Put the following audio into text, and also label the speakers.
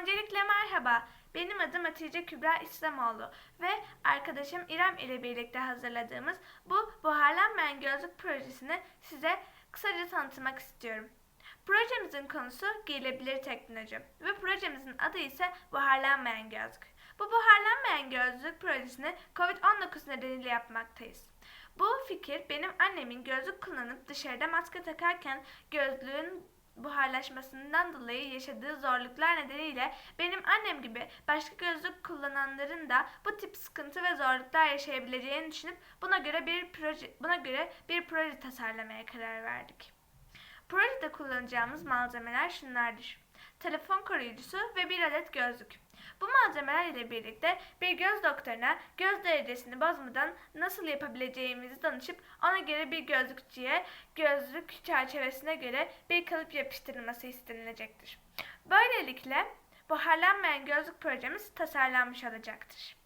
Speaker 1: Öncelikle merhaba. Benim adım Hatice Kübra İslamoğlu ve arkadaşım İrem ile birlikte hazırladığımız bu buharlanmayan gözlük projesini size kısaca tanıtmak istiyorum. Projemizin konusu giyilebilir teknoloji ve projemizin adı ise buharlanmayan gözlük. Bu buharlanmayan gözlük projesini COVID-19 nedeniyle yapmaktayız. Bu fikir benim annemin gözlük kullanıp dışarıda maske takarken gözlüğün buharlaşmasından dolayı yaşadığı zorluklar nedeniyle benim annem gibi başka gözlük kullananların da bu tip sıkıntı ve zorluklar yaşayabileceğini düşünüp buna göre bir proje buna göre bir proje tasarlamaya karar verdik. Projede kullanacağımız malzemeler şunlardır. Telefon koruyucusu ve bir adet gözlük. Bu malzemeler ile birlikte bir göz doktoruna göz derecesini bozmadan nasıl yapabileceğimizi danışıp ona göre bir gözlükçüye gözlük çerçevesine göre bir kalıp yapıştırılması istenilecektir. Böylelikle buharlanmayan gözlük projemiz tasarlanmış olacaktır.